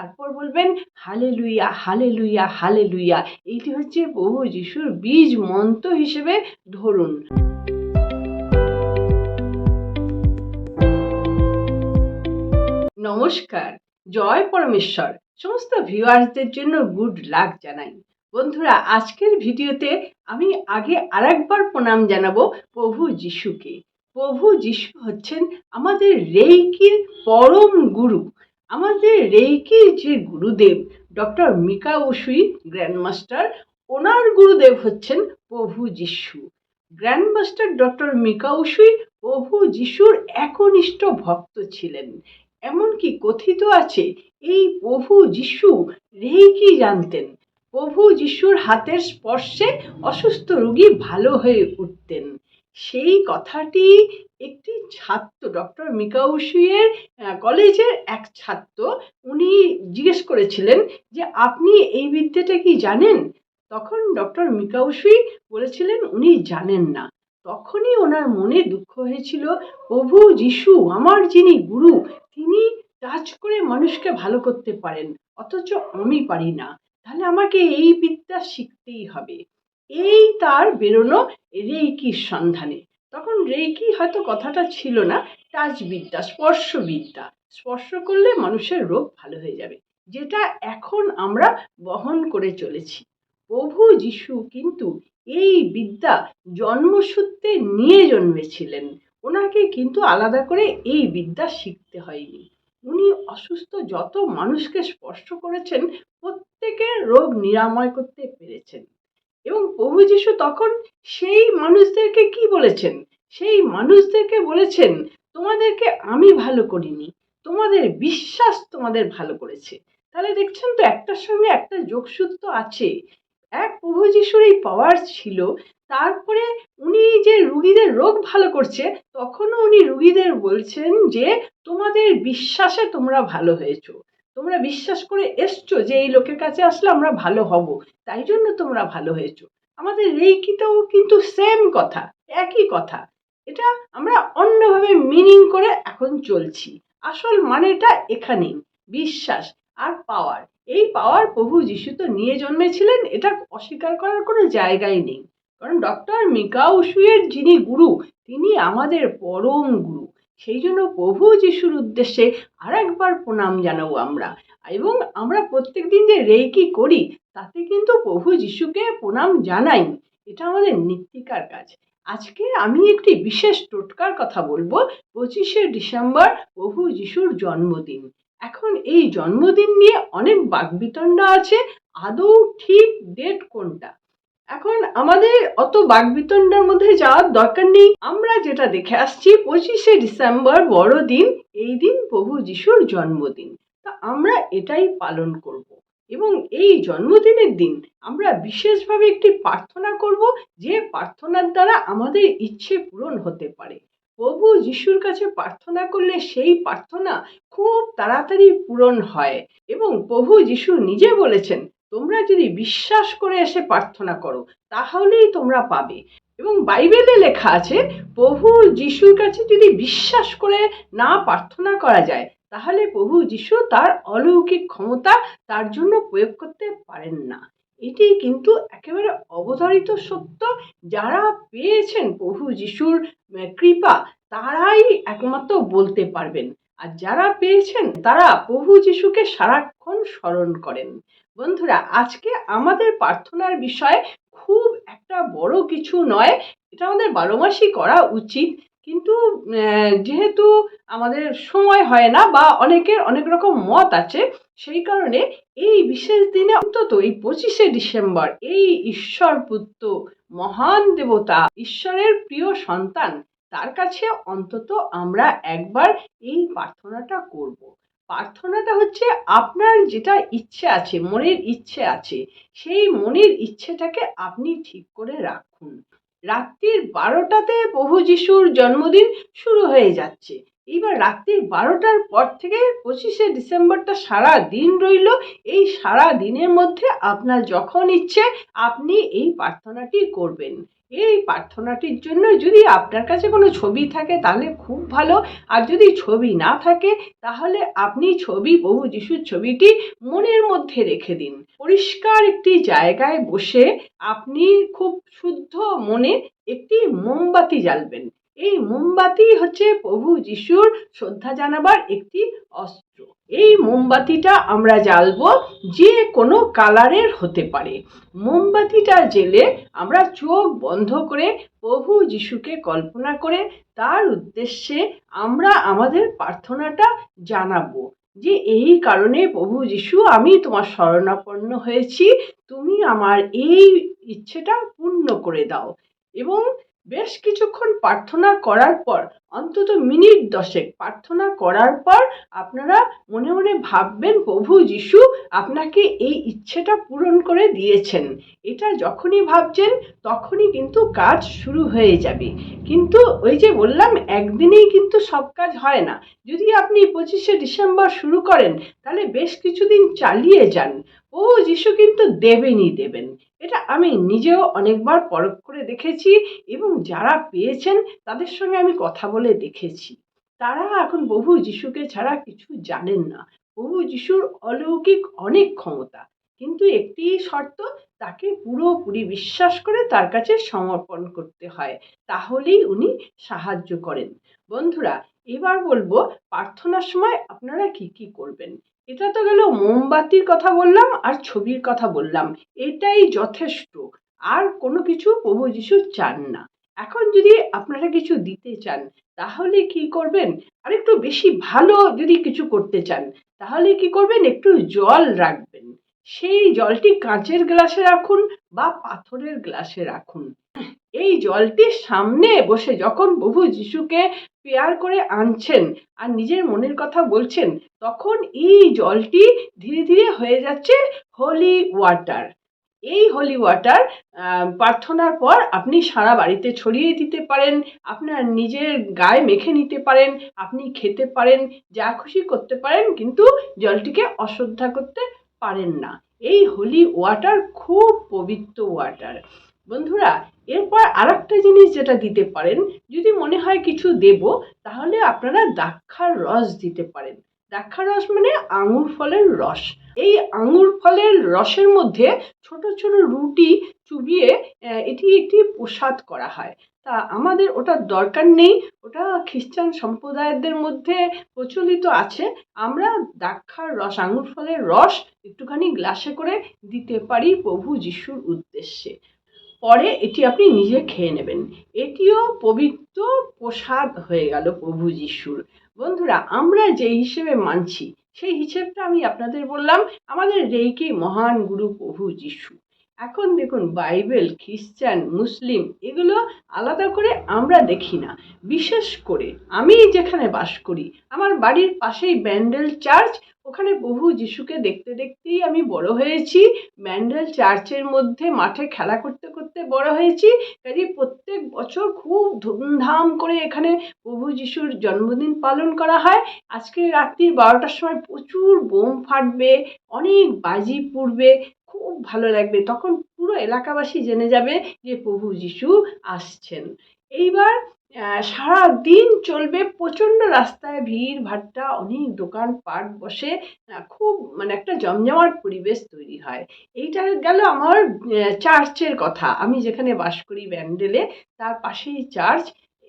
তারপর বলবেন হালে লুইয়া হালে লুইয়া হালে লুইয়া এইটি হচ্ছে প্রভু যিশুর বীজ মন্ত্র হিসেবে ধরুন। নমস্কার, জয় পরমেশ্বর। সমস্ত ভিউয়ার্সদের জন্য গুড লাক জানাই। বন্ধুরা, আজকের ভিডিওতে আমি আগে আরেকবার প্রণাম জানাব প্রভু যিশুকে। প্রভু যিশু হচ্ছেন আমাদের রেইকির পরম গুরু। আমাদের রেইকির যে গুরুদেব, ডক্টর মিকা উসুই গ্র্যান্ডমাস্টার, ওনার গুরুদেব হচ্ছেন প্রভু যিশু। গ্র্যান্ডমাস্টার ডক্টর মিকা উসুই প্রভু যিশুর একনিষ্ঠ ভক্ত ছিলেন। এমনকি কথিত আছে, এই প্রভু যিশু রেইকি জানতেন। প্রভু যিশুর হাতের স্পর্শে অসুস্থ রোগী ভালো হয়ে উঠতেন। সেই কথাটি একটি ছাত্র, ডক্টর মিকাউসিয়ের কলেজের এক ছাত্র উনি জিজ্ঞেস করেছিলেন যে, আপনি এই বিদ্যাটা কি জানেন? তখন ডক্টর মিকাউসি বলেছিলেন, উনি জানেন না। তখনই ওনার মনে দুঃখ হয়েছিল, প্রভু যিশু, আমার যিনি গুরু, তিনি টাচ করে মানুষকে ভালো করতে পারেন, অথচ আমি পারি না। তাহলে আমাকে এই বিদ্যা শিখতেই হবে। এই তার বেরোনো রেইকির সন্ধানে। তখন রেকি হয়তো কথাটা ছিল না টাচ বিদ্যা স্পর্শবিদ্যা। স্পর্শ করলে মানুষের রোগ ভালো হয়ে যাবে, যেটা এখন আমরা বহন করে চলেছি। প্রভু যিশু কিন্তু এই বিদ্যা জন্মসূত্রে নিয়ে জন্মেছিলেন। ওনাকে কিন্তু আলাদা করে এই বিদ্যা শিখতে হয়নি। উনি অসুস্থ যত মানুষকে স্পর্শ করেছেন, প্রত্যেকের রোগ নিরাময় করতে পেরেছেন। এবং প্রভু যিশু তখন সেই মানুষদেরকে কি বলেছেন? সেই মানুষদেরকে বলেছেন, তোমাদেরকে আমি ভালো করিনি, তোমাদের বিশ্বাস তোমাদের ভালো করেছে। তাহলে দেখছেন তো একটার সঙ্গে একটা যোগসূত্র আছে। এক প্রভু যিশুর এই পাওয়ার ছিল, তারপরে উনি যে রুগীদের রোগ ভালো করছে, তখনও উনি রুগীদের বলছেন যে, তোমাদের বিশ্বাসে তোমরা ভালো হয়েছো। তোমরা বিশ্বাস করে এসছো যে এই লোকের কাছে আসলে আমরা ভালো হব, তাই জন্য তোমরা ভালো হয়েছো। আমাদের রেইকিতেও কিন্তু সেম কথা, একই কথা। এটা আমরা অন্যভাবে মিনিং করে এখন চলছি। আসল মানেটা এখানেই, বিশ্বাস আর পাওয়ার এই পাওয়ার প্রভু যিশু তো নিয়ে জন্মেছিলেন, এটা অস্বীকার করার কোনো জায়গাই নেই। কারণ ডক্টর মিকাউসুয়ের যিনি গুরু, তিনি আমাদের পরম গুরু। সেই জন্য প্রভু যিশুর উদ্দেশ্যে আর একবার প্রণাম জানাব আমরা। এবং আমরা প্রত্যেক দিন যে রেইকি করি, তাতে কিন্তু প্রভু যিশুকে প্রণাম জানাই। এটা আমাদের নিত্যিকার কাজ। আজকে আমি একটি বিশেষ টোটকার কথা বলব। পঁচিশে ডিসেম্বর প্রভু যিশুর জন্মদিন। এখন এই জন্মদিন নিয়ে অনেক বাকবিতণ্ডা আছে। আদৌ ঠিক ডেট কোনটা? এখন আমাদের অত বাকবিতণ্ডার মধ্যে যাওয়ার দরকার নেই। আমরা যেটা দেখে আসছি, পঁচিশে ডিসেম্বর বড়দিন, এই দিন প্রভু যিশুর জন্মদিন। তা আমরা এটাই পালন করব এবং এই জন্মদিনের দিন আমরা বিশেষভাবে একটি প্রার্থনা করব, যে প্রার্থনার দ্বারা আমাদের ইচ্ছে পূরণ হতে পারে। প্রভু যিশুর কাছে প্রার্থনা করলে সেই প্রার্থনা খুব তাড়াতাড়ি পূরণ হয় এবং প্রভু যিশু নিজে বলেছেন তোমরা যদি বিশ্বাস করে এসে প্রার্থনা করো, তাহলেই তোমরা পাবে। এবং বাইবেলে লেখা আছে, প্রভু যিশুর কাছে যদি বিশ্বাস করে না প্রার্থনা করা যায়, তাহলে প্রভু যিশু তার অলৌকিক ক্ষমতা তার জন্য প্রয়োগ করতে পারেন না। এটি কিন্তু একেবারে অবধারিত সত্য। যারা পেয়েছেন প্রভু যিশুর কৃপা, তারাই একমাত্র বলতে পারবেন। আর যারা পেয়েছেন, তারা প্রভু যিশুকে সারাক্ষণ স্মরণ করেন। বন্ধুরা, আজকে আমাদের প্রার্থনার বিষয় খুব একটা বড় কিছু নয় এটা আমাদের বারো মাসই করা উচিত কিন্তু যেহেতু আমাদের সময় হয় না বা অনেকের অনেক রকম মত আছে, সেই কারণে এই বিশেষ দিনে অন্তত এই পঁচিশে ডিসেম্বর, এই ঈশ্বর পুত্র মহান দেবতা, ঈশ্বরের প্রিয় সন্তান, তার কাছে অন্তত আমরা একবার এই প্রার্থনাটা করব। প্রার্থনাটা হচ্ছে আপনার যেটা ইচ্ছে আছে, মনের ইচ্ছে আছে, সেই মনের ইচ্ছেটাকে আপনি ঠিক করে রাখুন। রাত্রির বারোটাতে প্রভু যিশুর জন্মদিন শুরু হয়ে যাচ্ছে। এইবার রাত্রি বারোটার পর থেকে পঁচিশে ডিসেম্বরটা সারা দিন রইল। এই সারা দিনের মধ্যে আপনার যখন ইচ্ছে, আপনি এই প্রার্থনাটি করবেন। এই প্রার্থনাটির জন্য যদি আপনার কাছে কোনো ছবি থাকে, তাহলে খুব ভালো। আর যদি ছবি না থাকে, তাহলে আপনি ছবি, বহু যিশুর ছবিটি মনের মধ্যে রেখে দিন। পরিষ্কার একটি জায়গায় বসে আপনি খুব শুদ্ধ মনে একটি মোমবাতি জ্বালবেন। এই মোমবাতি হচ্ছে প্রভু যিশুর শ্রদ্ধা জানাবার একটি অস্ত্র। এই মোমবাতিটা আমরা জ্বালবো যে কোনো কালারের হতে পারে। মোমবাতিটা জেলে আমরা চোখ বন্ধ করে প্রভু যিশুকে কল্পনা করে তার উদ্দেশ্যে আমরা আমাদের প্রার্থনাটা জানাব যে এই কারণে প্রভু যিশু, আমি তোমার শরণাপন্ন হয়েছি। তুমি আমার এই ইচ্ছেটা পূর্ণ করে দাও। এবং বেশ কিছুক্ষণ প্রার্থনা করার পর, অন্তত মিনিট দশেক প্রার্থনা করার পর আপনারা মনে মনে ভাববেন, প্রভু যিশু আপনাকে এই ইচ্ছেটা পূরণ করে দিয়েছেন। এটা যখনই ভাবছেন, তখনই কিন্তু কাজ শুরু হয়ে যাবে। কিন্তু ওই যে বললাম, একদিনেই কিন্তু সব কাজ হয় না। যদি আপনি পঁচিশে ডিসেম্বর শুরু করেন, তাহলে বেশ কিছুদিন চালিয়ে যান। ও যিশু কিন্তু দেবেনই দেবেন। এটা আমি নিজেও অনেকবার পরখ করে দেখেছি এবং যারা পেয়েছেন তাদের সঙ্গে আমি কথা বলে দেখেছি। তারা এখন বহু যিশুকে ছাড়া কিছু জানেন না। বহু যিশুর অলৌকিক অনেক ক্ষমতা। কিন্তু একটি শর্ত, তাকে পুরোপুরি বিশ্বাস করে তার কাছে সমর্পণ করতে হয়। তাহলেই উনি সাহায্য করেন। বন্ধুরা, এবার বলব, প্রার্থনার সময় আপনারা কি কি করবেন? এটা তো গেল মোমবাতির কথা বললাম আর ছবির কথা বললাম। এটাই যথেষ্ট। আর কোনো কিছু প্রভু যিশু চান না। এখন যদি আপনারা কিছু দিতে চান, তাহলে কি করবেন? আর একটু বেশি ভালো যদি কিছু করতে চান, তাহলে কি করবেন? একটু জল রাখবেন। সেই জলটি কাঁচের গ্লাসে রাখুন বা পাথরের গ্লাসে রাখুন। এই জলটির সামনে বসে যখন প্রভু যিশুকে পেয়ার করে আনছেন আর নিজের মনের কথা বলছেন, তখন এই জলটি ধীরে ধীরে হয়ে যাচ্ছে হোলি ওয়াটার এই হোলি ওয়াটার প্রার্থনার পর আপনি সারা বাড়িতে ছড়িয়ে দিতে পারেন, আপনার নিজের গায়ে মেখে নিতে পারেন, আপনি খেতে পারেন, যা খুশি করতে পারেন, কিন্তু জলটিকে অশ্রদ্ধা করতে পারেন না। এই হোলি ওয়াটার খুব পবিত্র ওয়াটার বন্ধুরা, এরপর আর একটা জিনিস যেটা দিতে পারেন, যদি মনে হয় কিছু দেব, তাহলে আপনারা দাক্ষার রস দিতে পারেন। দাক্ষার রস মানে আঙুর ফলের রস। এই আঙুর ফলের রসের মধ্যে ছোট ছোট রুটি চুবিয়ে এটি একটি প্রসাদ করা হয়। তা আমাদের ওটার দরকার নেই, ওটা খ্রিস্টান সম্প্রদায়দের মধ্যে প্রচলিত আছে। আমরা দাক্ষার রস, আঙুর ফলের রস একটুখানি গ্লাসে করে দিতে পারি প্রভু যিশুর উদ্দেশ্যে। পরে এটি আপনি নিজে খেয়ে নেবেন। এটিও পবিত্র প্রসাদ হয়ে গেল প্রভু যিশুর। বন্ধুরা, আমরা যে হিসেবে মানছি, সেই হিসেবটা আমি আপনাদের বললাম, আমাদের রেইকি মহান গুরু প্রভু যিশু। এখন দেখুন বাইবেল, খ্রিস্টান, মুসলিম, এগুলো আলাদা করে আমরা দেখি না। বিশেষ করে আমি যেখানে বাস করি, আমার বাড়ির পাশেই ব্যান্ডেল চার্চ, ওখানে বহু যিশুকে দেখতে দেখতেই আমি বড় হয়েছি। ব্যান্ডেল চার্চের মধ্যে মাঠে খেলা করতে করতে বড় হয়েছি। কাজে প্রত্যেক বছর খুব ধুমধাম করে এখানে প্রভু যিশুর জন্মদিন পালন করা হয়। আজকে রাত্রি বারোটার সময় প্রচুর বোম ফাটবে, অনেক বাজি পুড়বে। খুব ভালো লাগবে। তখন পুরো এলাকাবাসী জেনে যাবে যে প্রভু যিশু আসছেন। এইবার সারা দিন চলবে প্রচণ্ড রাস্তায় ভিড়, ভাট্টা, অনেক দোকান পাট বসে খুব মানে একটা জমজমাট পরিবেশ তৈরি হয়। এইটা গেল আমার চার্চের কথা। আমি যেখানে বাস করি ব্যান্ডেলে, তার পাশেই চার্চ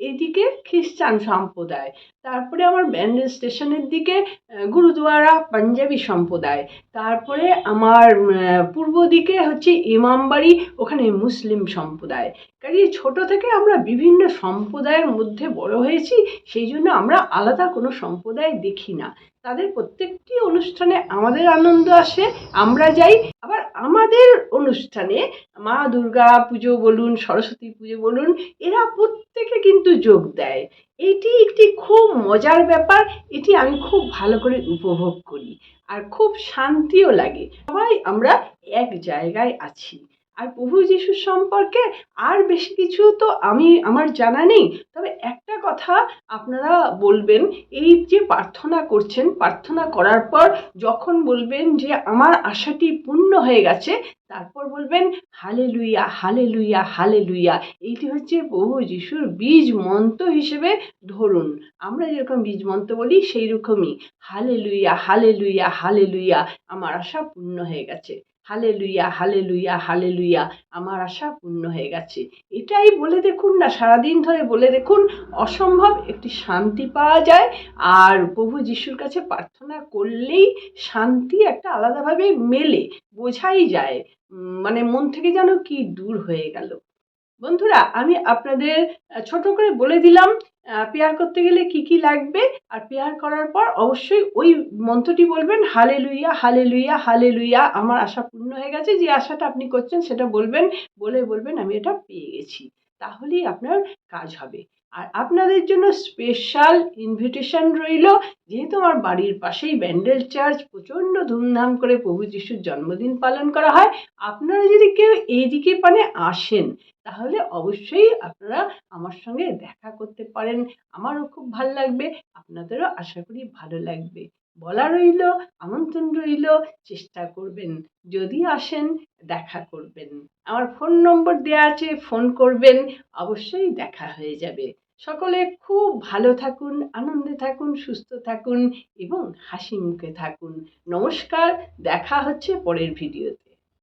এদিকে খ্রিস্টান সম্প্রদায়, তারপরে আমার ব্যান্ডেল স্টেশনের দিকে গুরুদুয়ারা পাঞ্জাবি সম্প্রদায়, তারপরে আমার পূর্ব দিকে হচ্ছে ইমামবাড়ি, ওখানে মুসলিম সম্প্রদায়। কাজে ছোট থেকে আমরা বিভিন্ন সম্প্রদায়ের মধ্যে বড় হয়েছি, সেই জন্য আমরা আলাদা কোনো সম্প্রদায় দেখি না। তাদের প্রত্যেকটি অনুষ্ঠানে আমাদের আনন্দ আসে, আমরা যাই। আবার আমাদের অনুষ্ঠানে মা দুর্গা পুজো বলুন, সরস্বতী পুজো বলুন, এরা প্রত্যেকে কিন্তু যোগ দেয়। এটি একটি খুব মজার ব্যাপার, এটি আমি খুব ভালো করে উপভোগ করি। আর খুব শান্তিও লাগে। সবাই আমরা এক জায়গায় আছি। আর প্রভু যিশুর সম্পর্কে আর বেশি কিছু তো আমি, আমার জানা নেই। তবে একটা কথা আপনারা বলবেন, এই যে প্রার্থনা করছেন, প্রার্থনা করার পর যখন বলবেন যে আমার আশাটি পূর্ণ হয়ে গেছে, তারপর বলবেন হালে লুইয়া হালে লুইয়া হালে লুইয়া এইটি হচ্ছে প্রভু যিশুর বীজ মন্ত্র হিসেবে ধরুন। আমরা যেরকম বীজ মন্ত্র বলি সেই রকমই হালে লুইয়া হালে লুইয়া হালে লুইয়া আমার আশা পূর্ণ হয়ে গেছে। হালে লুইয়া হালেলুইয়া হালে লুইয়া আমার আশা পূর্ণ হয়ে গেছে। এটাই বলে দেখুন না, সারাদিন ধরে বলে দেখুন, অসম্ভব একটি শান্তি পাওয়া যায়। আর প্রভু যিশুর কাছে প্রার্থনা করলেই শান্তি একটা আলাদাভাবে মেলে, বোঝাই যায়। মানে মন থেকে যেন কি দূর হয়ে গেল। বন্ধুরা, আমি আপনাদের ছোট করে বলে দিলাম পেয়ার করতে গেলে কি কি লাগবে? আর পেয়ার করার পর অবশ্যই ওই মন্ত্রটি বলবেন হালে লুইয়া হালে লুইয়া হালে লুইয়া আমার আশা পূর্ণ হয়ে গেছে, যে আশাটা আপনি করছেন সেটা বলবেন, বলে বলবেন, আমি এটা পেয়ে গেছি। তাহলেই আপনার কাজ হবে। আর আপনাদের জন্য স্পেশাল ইনভিটেশন রইল, যেহেতু আমার বাড়ির পাশেই ব্যান্ডেল চার্চ প্রচণ্ড ধুমধাম করে প্রভু যিশুর জন্মদিন পালন করা হয়, আপনারা যদি কেউ এইদিকে মানে আসেন, তাহলে অবশ্যই আপনারা আমার সঙ্গে দেখা করতে পারেন। আমারও খুব ভালো লাগবে, আপনাদেরও আশা করি ভালো লাগবে। বলা রইল, আমন্ত্রণ রইল, চেষ্টা করবেন, যদি আসেন, দেখা করবেন। আমার ফোন নম্বর দেওয়া আছে, ফোন করবেন, অবশ্যই দেখা হয়ে যাবে। সকলে খুব ভালো থাকুন, আনন্দে থাকুন, সুস্থ থাকুন এবং হাসি মুখে থাকুন। নমস্কার, দেখা হচ্ছে পরের ভিডিওতে।